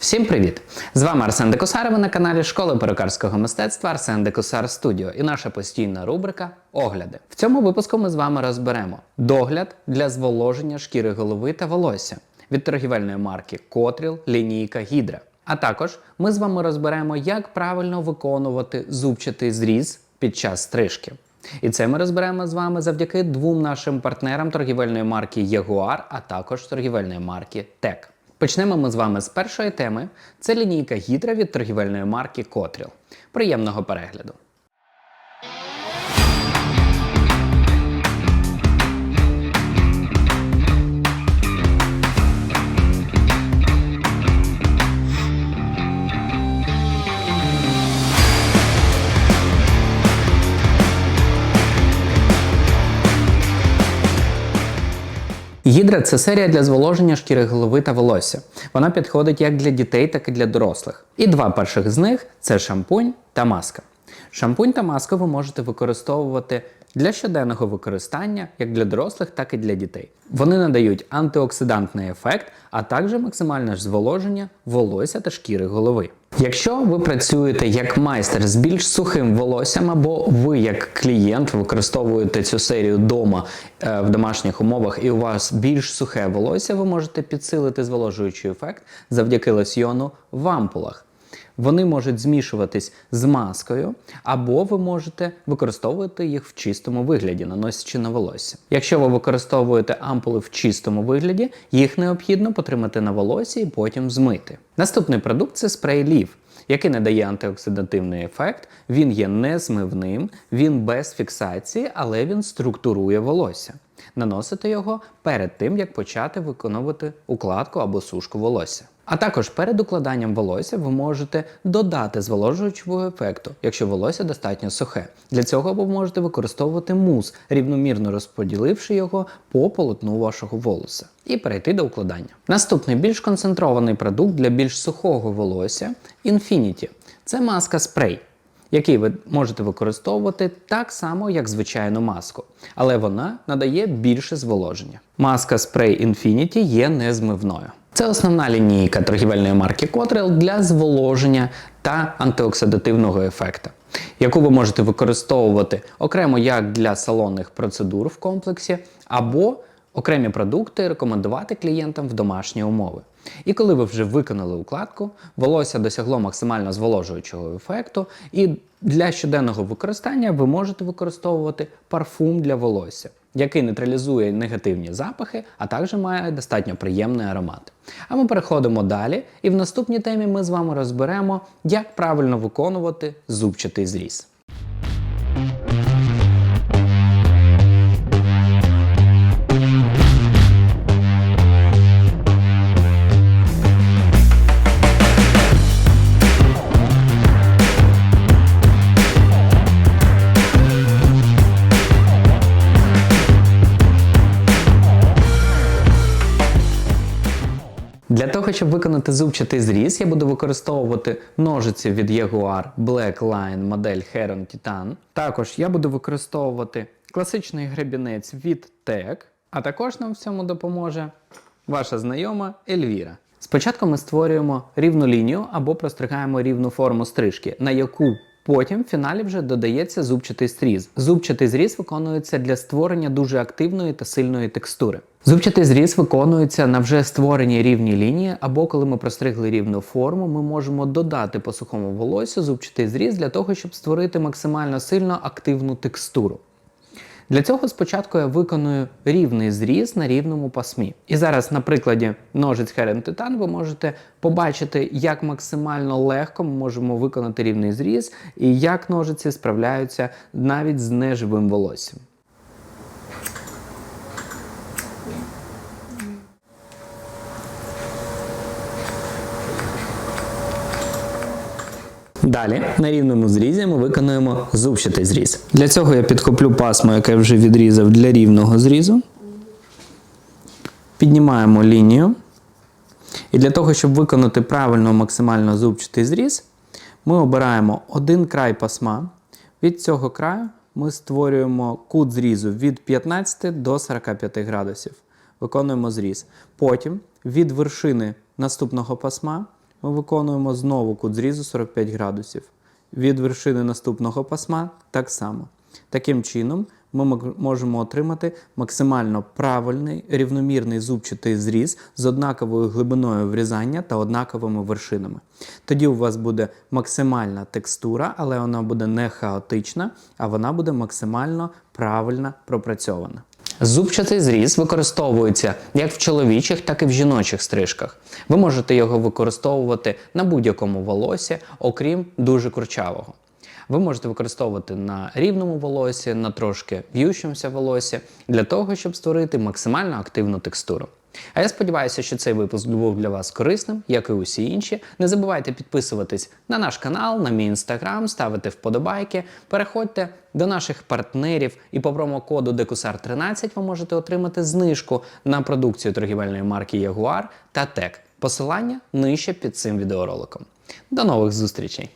Всім привіт! З вами Арсен Декусар, ви на каналі Школи перукарського мистецтва Арсен Декусар Студіо і наша постійна рубрика Огляди. В цьому випуску ми з вами розберемо догляд для зволоження шкіри голови та волосся від торгівельної марки Котріл лінійка Гідра. А також ми з вами розберемо, як правильно виконувати зубчатий зріз під час стрижки. І це ми розберемо з вами завдяки двом нашим партнерам торгівельної марки Jaguar, а також торгівельної марки Тек. Почнемо ми з вами з першої теми. Це лінійка гідра від торгівельної марки Котріл. Приємного перегляду! Гідра це серія для зволоження шкіри голови та волосся. Вона підходить як для дітей, так і для дорослих. І два перших з них це шампунь та маска. Шампунь та маску ви можете використовувати для щоденного використання як для дорослих, так і для дітей. Вони надають антиоксидантний ефект, а також максимальне зволоження волосся та шкіри голови. Якщо ви працюєте як майстер з більш сухим волоссям, або ви як клієнт використовуєте цю серію вдома е, в домашніх умовах, і у вас більш сухе волосся, ви можете підсилити зволожуючий ефект завдяки лосьйону в ампулах. Вони можуть змішуватись з маскою, або ви можете використовувати їх в чистому вигляді, наносячи на волосся. Якщо ви використовуєте ампули в чистому вигляді, їх необхідно потримати на волосі і потім змити. Наступний продукт це спрей лів. Який надає антиоксидативний ефект, він є незмивним, він без фіксації, але він структурує волосся. Наносите його перед тим, як почати виконувати укладку або сушку волосся. А також перед укладанням волосся ви можете додати зволожуючого ефекту, якщо волосся достатньо сухе. Для цього ви можете використовувати мус, рівномірно розподіливши його по полотну вашого волосся, і перейти до укладання. Наступний більш концентрований продукт для більш сухого волосся Infinity. Це маска спрей який ви можете використовувати так само, як звичайну маску, але вона надає більше зволоження. Маска Spray Infinity є незмивною. Це основна лінійка торгівельної марки Котрел для зволоження та антиоксидативного ефекту, яку ви можете використовувати окремо як для салонних процедур в комплексі, або окремі продукти рекомендувати клієнтам в домашні умови. І коли ви вже виконали укладку, волосся досягло максимально зволожуючого ефекту, і для щоденного використання ви можете використовувати парфум для волосся, який нейтралізує негативні запахи, а також має достатньо приємний аромат. А ми переходимо далі, і в наступній темі ми з вами розберемо, як правильно виконувати зубчатий зріз. Для того, щоб виконати зубчатий зріз, я буду використовувати ножиці від Jaguar Black Line модель Heron Titan. Також я буду використовувати класичний гребінець від TEC, а також нам в цьому допоможе ваша знайома Ельвіра. Спочатку ми створюємо рівну лінію або простригаємо рівну форму стрижки, на яку Потім в фіналі вже додається зубчатий зріз. Зубчатий зріз виконується для створення дуже активної та сильної текстури. Зубчатий зріз виконується на вже створеній рівній лінії, або коли ми простригли рівну форму, ми можемо додати по сухому волосю зубчатий зріз для того, щоб створити максимально сильно активну текстуру. Для цього спочатку я виконую рівний зріз на рівному пасмі. І зараз на прикладі ножиць Heron Titan ви можете побачити, як максимально легко ми можемо виконати рівний зріз і як ножиці справляються навіть з неживим волоссям. Далі на рівному зрізі ми виконуємо зубчатий зріз. Для цього я підхоплю пасмо, яке вже відрізав для рівного зрізу. Піднімаємо лінію. І для того, щоб виконати правильно максимально зубчатий зріз, ми обираємо один край пасма. Від цього краю ми створюємо кут зрізу від 15 до 45 градусів. Виконуємо зріз. Потім від вершини наступного пасма ми виконуємо знову кут зрізу 45 градусів. Від вершини наступного пасма так само. Таким чином, ми можемо отримати максимально правильний рівномірний зубчатий зріз з однаковою глибиною врізання та однаковими вершинами. Тоді у вас буде максимальна текстура, але вона буде не хаотична, а вона буде максимально правильно пропрацьована. Зубчатий зріз використовується як в чоловічих, так і в жіночих стрижках. Ви можете його використовувати на будь-якому волосі, окрім дуже курчавого. Ви можете використовувати на рівному волосі, на трошки в'ющомуся волосі для того, щоб створити максимально активну текстуру. А я сподіваюся, що цей випуск був для вас корисним, як і усі інші. Не забувайте підписуватись на наш канал, на мій інстаграм, ставити вподобайки, переходьте до наших партнерів і по промокоду DECUSAR13 ви можете отримати знижку на продукцію торгівельної марки Jaguar та TEC. Посилання нижче під цим відеороликом. До нових зустрічей!